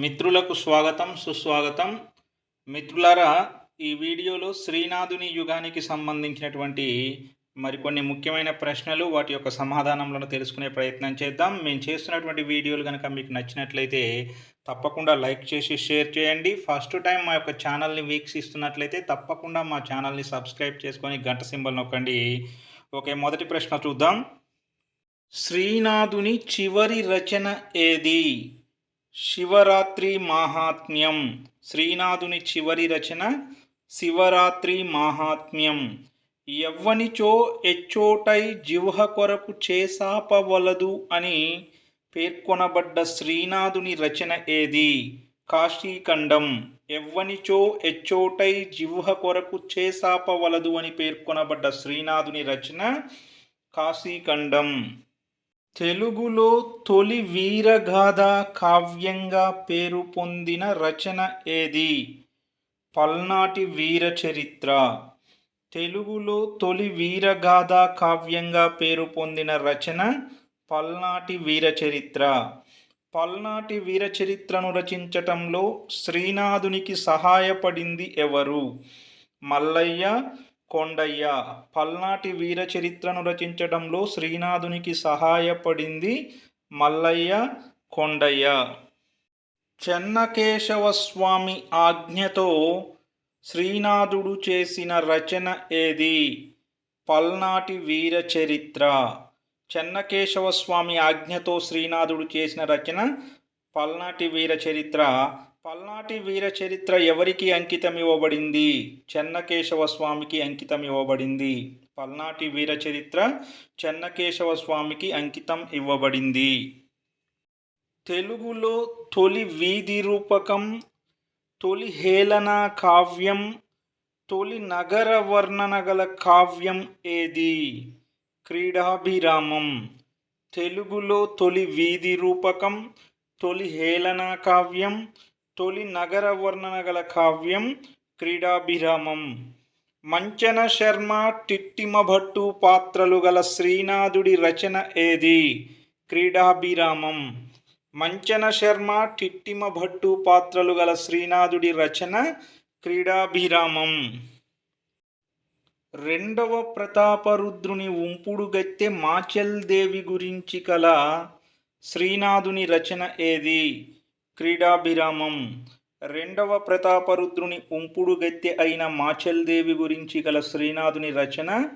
మిత్రులకు స్వాగతం సుస్వాగతం. మిత్రులారా ఈ వీడియోలో శ్రీనాథుని యుగానికి సంబంధించినటువంటి మరికొన్ని ముఖ్యమైన ప్రశ్నలు వాటి యొక్క సమాధానములను తెలుసుకునే ప్రయత్నం చేద్దాం. మేము చేస్తున్నటువంటి వీడియోలు కనుక మీకు నచ్చినట్లయితే తప్పకుండా లైక్ చేసి షేర్ చేయండి. ఫస్ట్ టైం మా యొక్క ఛానల్ని వీక్షిస్తున్నట్లయితే తప్పకుండా మా ఛానల్ని సబ్స్క్రైబ్ చేసుకొని గంట సింబల్ నొక్కండి. ఓకే మొదటి ప్రశ్న చూద్దాం. శ్రీనాథుని చివరి రచన ఏది? శివరాత్రి మాహాత్మ్యం. శ్రీనాథుని చివరి రచన శివరాత్రి మాహాత్మ్యం. ఎవ్వనిచో ఎచ్చోటై జిహ్వ కొరకు చేసాపవలదు అని పేర్కొనబడ్డ శ్రీనాథుని రచన ఏది? కాశీఖండం. ఎవ్వనిచో ఎచ్చోటై జిహ్వ కొరకు చేసాపవలదు అని పేర్కొనబడ్డ శ్రీనాథుని రచన కాశీఖండం. తెలుగులో తొలి వీరగాథ కావ్యంగా పేరు పొందిన రచన ఏది? పల్నాటి వీర చరిత్ర. తెలుగులో తొలి వీరగాథ కావ్యంగా పేరు పొందిన రచన పల్నాటి వీర చరిత్ర. పల్నాటి వీర చరిత్రను రచించటంలో శ్రీనాథునికి సహాయపడింది ఎవరు? మల్లయ్య కొండయ్య పల్నాటి వీర చరిత్రను రచించడంలో శ్రీనాథునికి సహాయపడింది మల్లయ్య కొండయ్య. చెన్నకేశవ స్వామి ఆజ్ఞతో శ్రీనాథుడు చేసిన రచన ఏది? పల్నాటి వీర చరిత్ర చెన్నకేశవ స్వామి ఆజ్ఞతో శ్రీనాథుడు చేసిన రచన పల్నాటి వీర చరిత్ర పల్నాటి వీర చరిత్ర ఎవరికి అంకితం ఇవ్వబడింది? చెన్నకేశవ స్వామికి అంకితం ఇవ్వబడింది. పల్నాటి వీర చరిత్ర చెన్నకేశవ స్వామికి అంకితం ఇవ్వబడింది. తెలుగులో తొలి వీధి రూపకం తొలి హేళన కావ్యం తొలి నగర వర్ణన గల కావ్యం ఏది? క్రీడాభిరామం. తెలుగులో తొలి వీధి రూపకం తొలి హేళన కావ్యం తొలి నగర వర్ణన గల కావ్యం క్రీడాభిరామం. మంచన శర్మ టిట్టిమ భట్టు పాత్రలు గల శ్రీనాథుడి రచన ఏది? క్రీడాభిరామం. మంచన శర్మ టిట్టిమ భట్టు పాత్రలు గల శ్రీనాథుడి రచన క్రీడాభిరామం. రెండవ ప్రతాపరుద్రుని ఉంపుడు గత్తె మాచెల్ దేవి గురించి కల శ్రీనాథుని రచన ఏది? క్రీడాభిరామం. రెండవ ప్రతాపరుద్రుని ఉంపుడు గత్తె అయిన మాచల్దేవి గురించి గల శ్రీనాథుని రచన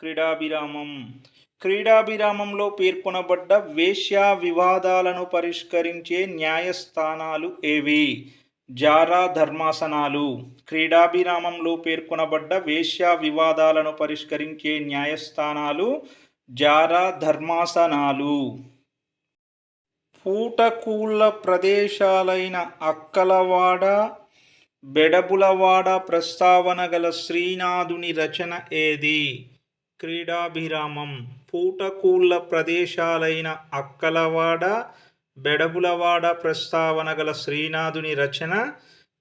క్రీడాభిరామం. క్రీడాభిరామంలో పేర్కొనబడ్డ వేశ్యా వివాదాలను పరిష్కరించే న్యాయస్థానాలు ఏవి? జారా ధర్మాసనాలు. క్రీడాభిరామంలో పేర్కొనబడ్డ వేశ్యా వివాదాలను పరిష్కరించే న్యాయస్థానాలు జారా ధర్మాసనాలు. పూటకూళ్ళ ప్రదేశాలైన అక్కలవాడ బెడబులవాడ ప్రస్తావన గల శ్రీనాథుని రచన ఏది? క్రీడాభిరామం. పూటకూళ్ళ ప్రదేశాలైన అక్కలవాడ బెడబులవాడ ప్రస్తావన గల శ్రీనాథుని రచన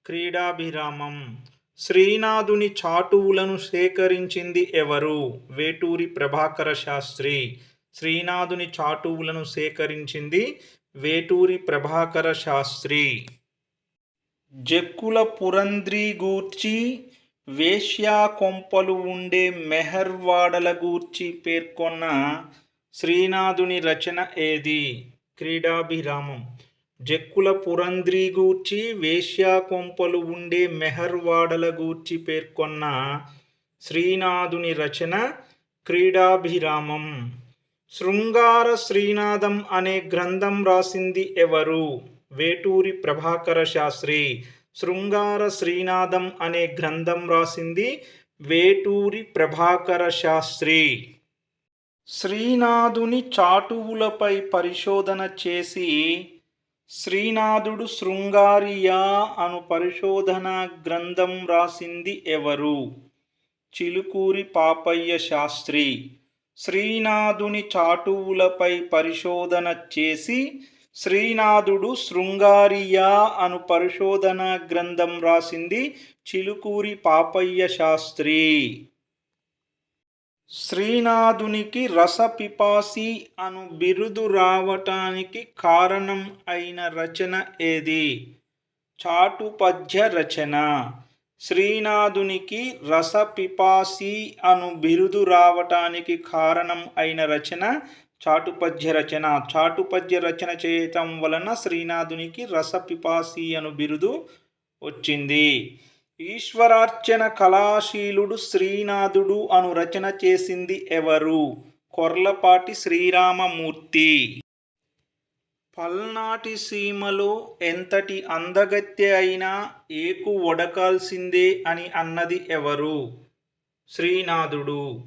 క్రీడాభిరామం. శ్రీనాథుని చాటువులను సేకరించింది ఎవరు? వేటూరి ప్రభాకర శాస్త్రి. శ్రీనాథుని చాటువులను సేకరించింది వేటూరి ప్రభాకర శాస్త్రి. జక్కుల పురంద్రి గూర్చి వేశ్యా కొంపలు ఉండే మెహర్వాడల గూర్చి పేర్కొన్న శ్రీనాథుని రచన ఏది? క్రీడాభిరామం. జక్కుల పురంద్రి గూర్చి వేశ్యా కొంపలు ఉండే మెహర్వాడల గూర్చి పేర్కొన్న శ్రీనాథుని రచన క్రీడాభిరామం. శృంగార శ్రీనాథం అనే గ్రంథం రాసింది ఎవరు? వేటూరి ప్రభాకర శాస్త్రి. శృంగార శ్రీనాథం అనే గ్రంథం రాసింది వేటూరి ప్రభాకర శాస్త్రి. శ్రీనాథుని చాటువులపై పరిశోధన చేసి శ్రీనాథుడు శృంగారియా అను పరిశోధన గ్రంథం రాసింది ఎవరు? చిలుకూరి పాపయ్య శాస్త్రి. శ్రీనాథుని చాటువులపై పరిశోధన చేసి శ్రీనాథుడు శృంగారియా అను పరిశోధన గ్రంథం రాసింది చిలుకూరి పాపయ్య శాస్త్రి. శ్రీనాథునికి రసపిపాసి అను బిరుదు రావటానికి కారణం అయిన రచన ఏది? చాటుపద్య రచన. శ్రీనాథునికి రసపిపాసి అను బిరుదు రావటానికి కారణం అయిన రచన చాటుపద్య రచన. చాటుపద్య రచన చేయటం వలన శ్రీనాథునికి రసపిపాసి అను బిరుదు వచ్చింది. ఈశ్వరార్చన కళాశీలుడు శ్రీనాథుడు అను రచన చేసింది ఎవరు? కొర్లపాటి శ్రీరామమూర్తి. పల్నాటి సీమలో ఎంతటి అందగత్తె అయినా ఏకు వడకాల్సిందే అని అన్నది ఎవరు? శ్రీనాథుడు.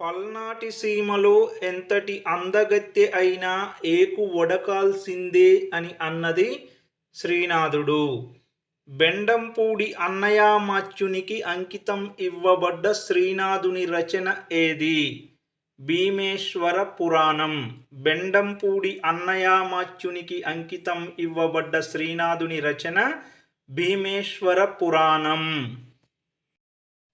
పల్నాటి సీమలో ఎంతటి అందగత్తె అయినా ఏకు వడకాల్సిందే అని అన్నది శ్రీనాథుడు. బెండంపూడి అన్నయామాత్యునికి అంకితం ఇవ్వబడ్డ శ్రీనాథుని రచన ఏది? భీమేశ్వర పురాణం బెండంపూడి అన్నయామాత్యునికి అంకితం ఇవ్వబడ్డ శ్రీనాథుని రచన భీమేశ్వర పురాణం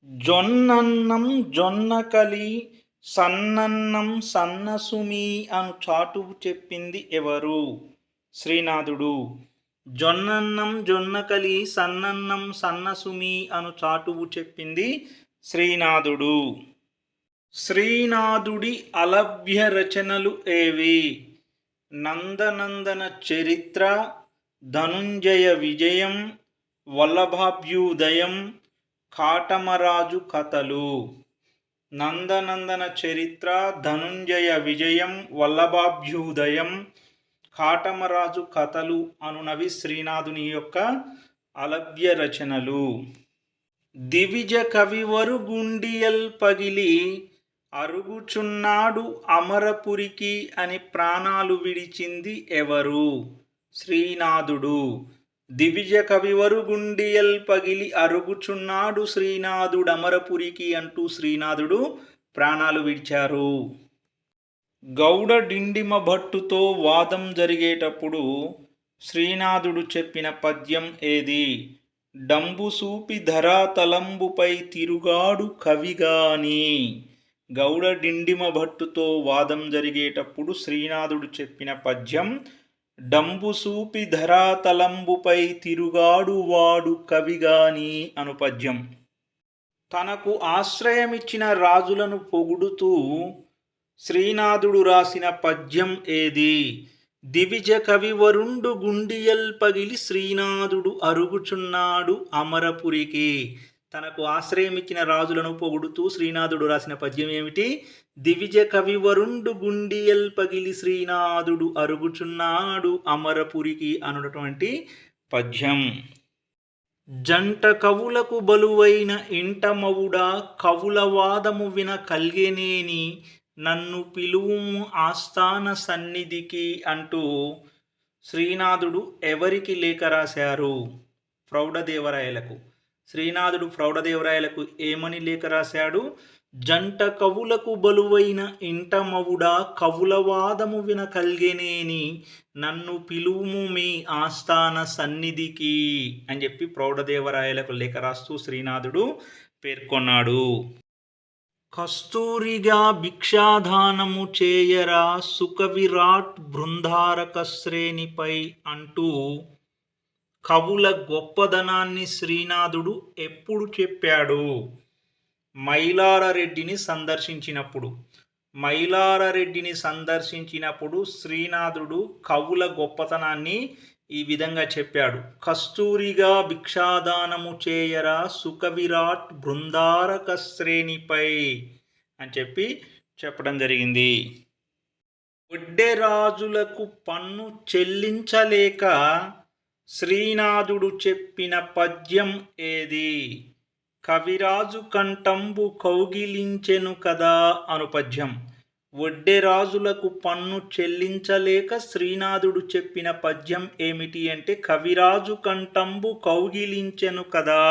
జొన్నన్నం జొన్నకలి సన్నన్నం సన్నసుమి అను చాటువు చెప్పింది ఎవరు? శ్రీనాథుడు. జొన్నన్నం జొన్నకలి సన్నన్నం సన్నసుమి అను చాటువు చెప్పింది శ్రీనాథుడు. శ్రీనాథుడి అలభ్య రచనలు ఏవి? నందనందన చరిత్ర ధనుంజయ విజయం వల్లభాభ్యుదయం కాటమరాజు కథలు. నందనందన చరిత్ర ధనుంజయ విజయం వల్లభాభ్యుదయం కాటమరాజు కథలు అనునవి శ్రీనాథుని యొక్క అలభ్య రచనలు. దివిజ కవివరు గుండియల్ పగిలి అరుగుచున్నాడు అమరపురికి అని ప్రాణాలు విడిచింది ఎవరు? శ్రీనాథుడు. దివిజ కవివరు గుండియల్ పగిలి అరుగుచున్నాడు శ్రీనాథుడు అమరపురికి అంటూ శ్రీనాథుడు ప్రాణాలు విడిచారు. గౌడ డిండిమ భట్టుతో వాదం జరిగేటప్పుడు శ్రీనాథుడు చెప్పిన పద్యం ఏది? డంబు సూపి ధరాతలంబుపై తిరుగాడు కవిగాని. గౌడ డిండిమ భట్టుతో వాదం జరిగేటప్పుడు శ్రీనాథుడు చెప్పిన పద్యం డంబు సూపి ధరాతలంబుపై తిరుగాడు వాడు కవిగాని అను పద్యం. తనకు ఆశ్రయమిచ్చిన రాజులను పొగుడుతూ శ్రీనాథుడు రాసిన పద్యం ఏది? దివిజ కవివరుండు గుండియల్ పగిలి శ్రీనాథుడు అరుగుచున్నాడు అమరపురికి. తనకు ఆశ్రయమిచ్చిన రాజులను పొగుడుతూ శ్రీనాథుడు రాసిన పద్యం ఏమిటి? దివిజ కవివరుండు గుండియల్ పగిలి శ్రీనాథుడు అరుగుచున్నాడు అమరపురికి అనున్నటువంటి పద్యం. జంట కవులకు బలువైన ఇంటమవుడా కవుల వాదము విన కల్గెనేని నన్ను పిలువుము ఆస్థాన సన్నిధికి అంటూ శ్రీనాథుడు ఎవరికి లేఖ రాశారు? ప్రౌఢదేవరాయలకు. శ్రీనాథుడు ప్రౌఢదేవరాయలకు ఏమని లేఖ రాశాడు? జంట కవులకు బలువైన ఇంటమవుడా కవులవాదము విన కల్గెనేని నన్ను పిలువుము మీ ఆస్థాన సన్నిధికి అని చెప్పి ప్రౌఢదేవరాయలకు లేఖ రాస్తూ శ్రీనాథుడు పేర్కొన్నాడు. కస్తూరిగా భిక్షాదానము చేయరా సుఖ విరాట్ బృందారక శ్రేణిపై అంటూ కవుల గొప్పదనాన్ని శ్రీనాథుడు ఎప్పుడు చెప్పాడు? మైలారరెడ్డిని సందర్శించినప్పుడు. మైలారరెడ్డిని సందర్శించినప్పుడు శ్రీనాథుడు కవుల గొప్పతనాన్ని ఈ విధంగా చెప్పాడు. కస్తూరిగా భిక్షాదానము చేయరా సుఖ విరాట్ బృందారక శ్రేణిపై అని చెప్పి చెప్పడం జరిగింది. రాజులకు పన్ను చెల్లించలేక శ్రీనాథుడు చెప్పిన పద్యం ఏది? కవిరాజు కంఠంబు కౌగిలించెను కదా అను పద్యం. వడ్డెరాజులకు పన్ను చెల్లించలేక శ్రీనాథుడు చెప్పిన పద్యం ఏమిటి అంటే కవిరాజు కంఠంబు కౌగిలించెను కదా.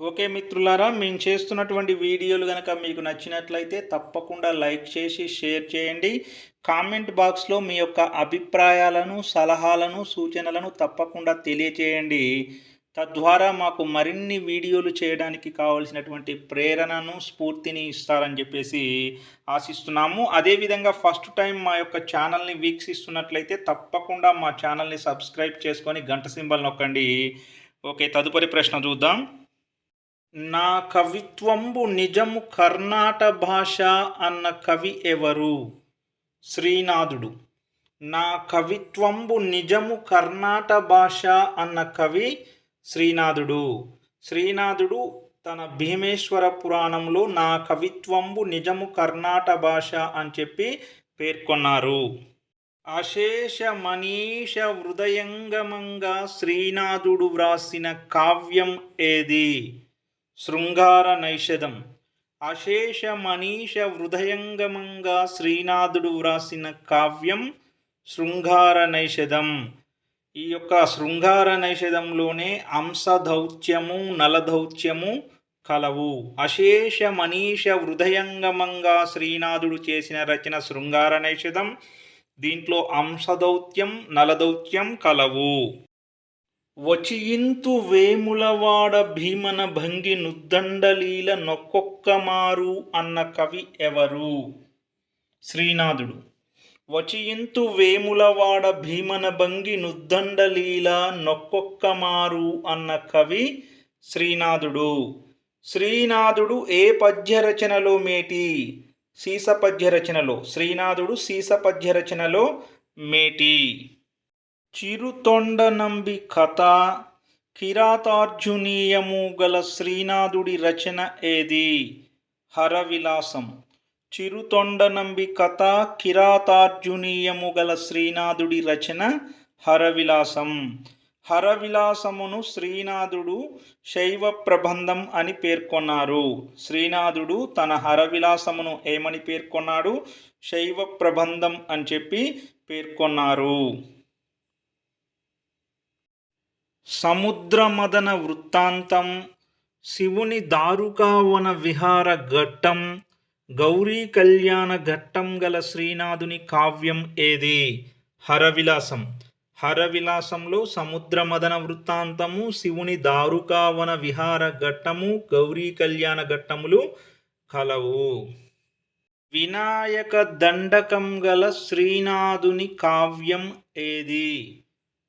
ఓకే మిత్రులారా మేము చేస్తున్నటువంటి వీడియోలు కనుక మీకు నచ్చినట్లయితే తప్పకుండా లైక్ చేసి షేర్ చేయండి. కామెంట్ బాక్స్లో మీ యొక్క అభిప్రాయాలను సలహాలను సూచనలను తప్పకుండా తెలియచేయండి. తద్వారా మాకు మరిన్ని వీడియోలు చేయడానికి కావలసినటువంటి ప్రేరణను స్ఫూర్తిని ఇస్తారని చెప్పేసి ఆశిస్తున్నాము. అదేవిధంగా ఫస్ట్ టైం మా యొక్క ఛానల్ని వీక్షిస్తున్నట్లయితే తప్పకుండా మా ఛానల్ని సబ్స్క్రైబ్ చేసుకొని గంట సింబల్ నొక్కండి. ఓకే తదుపరి ప్రశ్న చూద్దాం. నా కవిత్వంబు నిజము కర్ణాట భాష అన్న కవి ఎవరు? శ్రీనాథుడు. నా కవిత్వంబు నిజము కర్ణాట భాష అన్న కవి శ్రీనాథుడు. శ్రీనాథుడు తన భీమేశ్వర పురాణంలో నా కవిత్వంబు నిజము కర్ణాట భాష అని చెప్పి పేర్కొన్నారు. అశేష మనీష హృదయంగమంగా శ్రీనాథుడు వ్రాసిన కావ్యం ఏది? శృంగార నైషధం. అశేష మనీష హృదయంగమంగా శ్రీనాథుడు వ్రాసిన కావ్యం శృంగార నైషధం ఈ యొక్క శృంగార నైషధంలోనే అంశదౌత్యము నలదౌత్యము కలవు. అశేష మనీష హృదయంగమంగా శ్రీనాథుడు చేసిన రచన శృంగార నైషధం దీంట్లో అంశదౌత్యం నలదౌత్యం కలవు. వచియింతు వేములవాడ భీమన భంగి నుద్దండలీల నొక్కొక్క మారు అన్న కవి ఎవరు? శ్రీనాథుడు. వచియింతు వేములవాడ భీమన భంగి నుద్దండలీల నొక్కొక్క మారు అన్న కవి శ్రీనాథుడు. శ్రీనాథుడు ఏ పద్య రచనలో మేటి? సీసపద్య రచనలో. శ్రీనాథుడు సీస పద్య రచనలో మేటి. చిరుతొండనంబి కథ కిరాతార్జునీయము గల శ్రీనాథుడి రచన ఏది? హరవిలాసం. చిరుతొండనంబి కథ కిరాతార్జునీయము గల శ్రీనాథుడి రచన హరవిలాసం. హరవిలాసమును శ్రీనాథుడు శైవ ప్రబంధం అని పేర్కొన్నారు. శ్రీనాథుడు తన హరవిలాసమును ఏమని పేర్కొన్నాడు? శైవ ప్రబంధం అని చెప్పి పేర్కొన్నారు. సముద్రమదన వృత్తాంతం శివుని దారుకావన విహార ఘట్టం గౌరీ కళ్యాణ ఘట్టం గల శ్రీనాథుని కావ్యం ఏది? హరవిలాసం. హరవిలాసంలో సముద్రమదన వృత్తాంతము శివుని దారుకావన విహార ఘట్టము గౌరీ కళ్యాణ ఘట్టములు కలవు. వినాయక దండకం గల శ్రీనాథుని కావ్యం ఏది?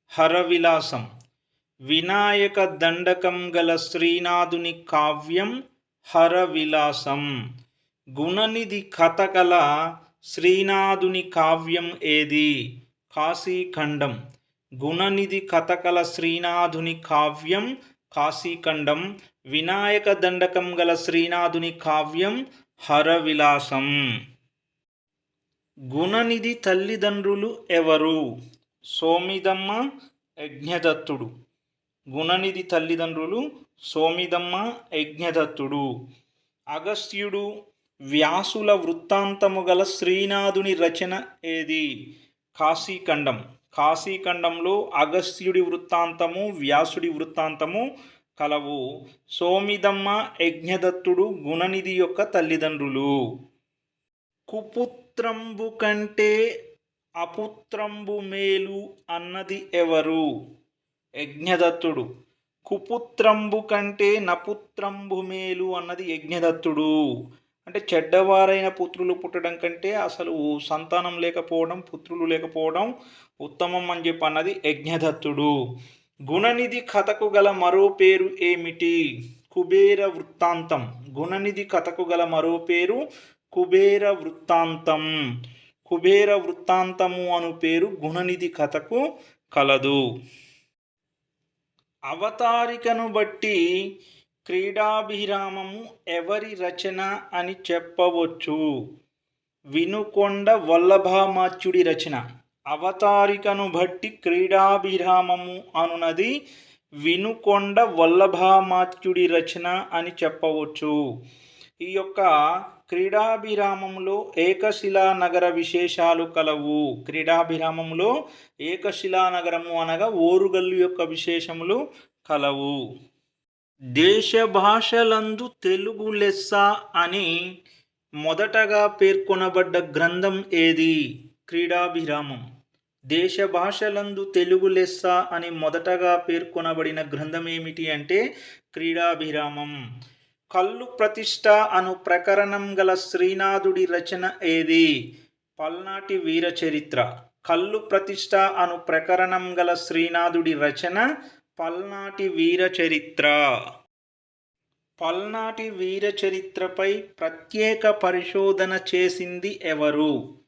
హరవిలాసం. వినాయక దండకం గల శ్రీనాథుని కావ్యం హరవిలాసం. గుణనిధి కథ గల శ్రీనాథుని కావ్యం ఏది? కాశీఖండం. గుణనిధి కథకల శ్రీనాథుని కావ్యం కాశీఖండం. వినాయక దండకం గల శ్రీనాథుని కావ్యం హరవిలాసం. గుణనిధి తల్లిదండ్రులు ఎవరు? సోమిదమ్మ యజ్ఞదత్తుడు. గుణనిధి తల్లిదండ్రులు సోమిదమ్మ యజ్ఞదత్తుడు. అగస్త్యుడు వ్యాసుల వృత్తాంతము గల శ్రీనాథుని రచన ఏది? కాశీఖండం. కాశీఖండంలో అగస్త్యుడి వృత్తాంతము వ్యాసుడి వృత్తాంతము కలవు. సోమిదమ్మ యజ్ఞదత్తుడు గుణనిధి యొక్క తల్లిదండ్రులు. కుపుత్రంబు కంటే అపుత్రంబు మేలు అన్నది ఎవరు? యజ్ఞదత్తుడు. కుపుత్రంబు కంటే నపుత్రంబు మేలు అన్నది యజ్ఞదత్తుడు. అంటే చెడ్డవారైన పుత్రులు పుట్టడం కంటే అసలు సంతానం లేకపోవడం పుత్రులు లేకపోవడం ఉత్తమం అని చెప్పి అన్నది యజ్ఞదత్తుడు. గుణనిధి కథకు గల మరో పేరు ఏమిటి? కుబేర వృత్తాంతం. గుణనిధి కథకు గల మరో పేరు కుబేర వృత్తాంతం. కుబేర వృత్తాంతము అను పేరు గుణనిధి కథకు కలదు. అవతారికను బట్టి క్రీడాభిరామము ఎవరి రచన అని చెప్పవచ్చు. వినుకొండ వల్లభామాచ్యుడి రచన. అవతారికను బట్టి క్రీడాభిరామము అనునది వినుకొండ వల్లభామాచ్యుడి రచన అని చెప్పవచ్చు. ఈ యొక్క క్రీడాభిరామంలో ఏకశిలా నగర విశేషాలు కలవు. క్రీడాభిరామంలో ఏకశిలా నగరము అనగా ఓరుగల్లు యొక్క విశేషములు కలవు. దేశ భాషలందు తెలుగు లెస్స అని మొదటగా పేర్కొనబడ్డ గ్రంథం ఏది? క్రీడాభిరామం. దేశ భాషలందు తెలుగు లెస్స అని మొదటగా పేర్కొనబడిన గ్రంథం ఏమిటి అంటే క్రీడాభిరామం. కల్లు ప్రతిష్ట అను ప్రకరణం గల శ్రీనాథుడి రచన ఏది? పల్నాటి వీర చరిత్ర. కల్లు ప్రతిష్ట అను ప్రకరణం గల శ్రీనాథుడి రచన పల్నాటి వీర చరిత్ర. పల్నాటి వీర చరిత్రపై ప్రత్యేక పరిశోధన చేసింది ఎవరు?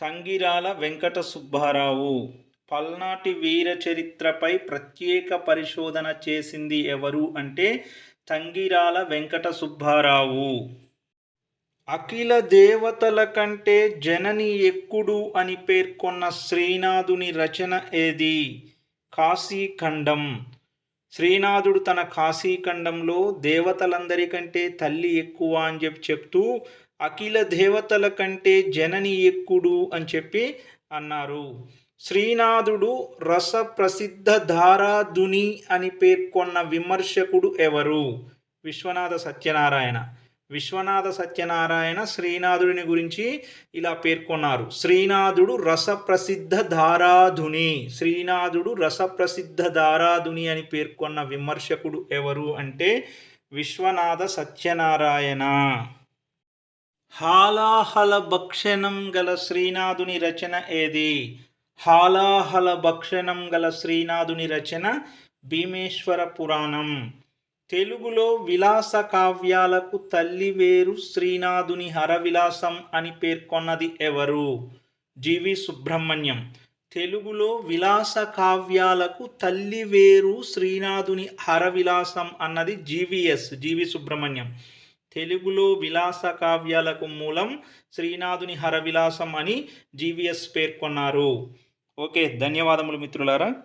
తంగిరాల వెంకట సుబ్బారావు పల్నాటి వీర చరిత్రపై ప్రత్యేక పరిశోధన చేసింది ఎవరు అంటే తంగిరాల వెంకట సుబ్బారావు. అఖిల దేవతల కంటే జనని ఎక్కుడు అని పేర్కొన్న శ్రీనాథుని రచన ఏది? కాశీఖండం. శ్రీనాథుడు తన కాశీఖండంలో దేవతలందరికంటే తల్లి ఎక్కువ అని చెప్పి చెప్తూ అఖిల దేవతల కంటే జనని ఎక్కుడు అని చెప్పి అన్నారు. శ్రీనాథుడు రస ప్రసిద్ధ ధారాధుని అని పేర్కొన్న విమర్శకుడు ఎవరు? విశ్వనాథ సత్యనారాయణ. విశ్వనాథ సత్యనారాయణ శ్రీనాథుడిని గురించి ఇలా పేర్కొన్నారు. శ్రీనాథుడు రసప్రసిద్ధ ధారాధుని శ్రీనాథుడు రసప్రసిద్ధ ధారాధుని అని పేర్కొన్న విమర్శకుడు ఎవరు అంటే విశ్వనాథ సత్యనారాయణ. హాలాహల భక్షణం గల శ్రీనాథుని రచన ఏది హాలాహల భక్షణం గల శ్రీనాథుని రచన భీమేశ్వర పురాణం తెలుగులో విలాస కావ్యాలకు తల్లి వేరు శ్రీనాథుని హరవిలాసం అని పేర్కొన్నది ఎవరు జీవి సుబ్రహ్మణ్యం। తెలుగులో విలాస కావ్యాలకు తల్లి వేరు శ్రీనాథుని హరవిలాసం అన్నది జీవిఎస్ జీవి సుబ్రహ్మణ్యం। తెలుగులో విలాస కావ్యాలకు మూలం శ్రీనాథుని హరవిలాసం అని జీవిఎస్ పేర్కొన్నారు. ఓకే ధన్యవాదములు మిత్రులారా.